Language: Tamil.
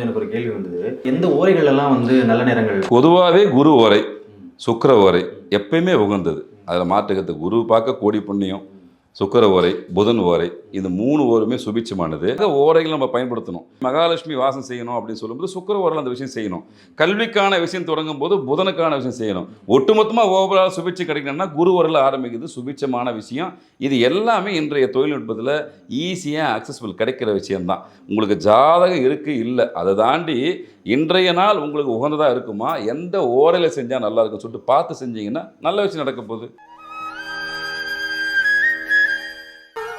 எனக்கு ஒரு கேள்வி வந்தது. எந்த ஓரைகள் எல்லாம் வந்து நல்ல நேரங்கள்? பொதுவாகவே குரு ஓரை சுக்கிர ஓரை எப்பயுமே உகந்தது. அதில் மாற்றுக்கிறது குரு பார்க்க கோடி புண்ணியம். சுக்கர ஓரை புதன் ஓரை இது மூணு ஓருமே சுபிட்சமானது. இந்த ஓரைகள் நம்ம பயன்படுத்தணும்? மகாலட்சுமி வாசம் செய்யணும் அப்படின்னு சொல்லும்போது சுக்கர ஓரில் அந்த விஷயம் செய்யணும். கல்விக்கான விஷயம் தொடங்கும் போது புதனுக்கான விஷயம் செய்யணும். ஒட்டுமொத்தமாக ஓவரால் சுபிட்சம் கிடைக்கணும்னா குரு ஓரில் ஆரம்பிக்கிறது சுபிட்சமான விஷயம். இது எல்லாமே இன்றைய தொழில்நுட்பத்தில் ஈஸியாக அக்சஸ்பிள் கிடைக்கிற விஷயம்தான். உங்களுக்கு ஜாதகம் இருக்குது இல்லை அதை தாண்டி இன்றைய நாள் உங்களுக்கு உகந்ததாக இருக்குமா? எந்த ஓரையில் செஞ்சால் நல்லா இருக்கும்னு சொல்லிட்டு பார்த்து செஞ்சீங்கன்னா நல்ல விஷயம் நடக்க போகுது.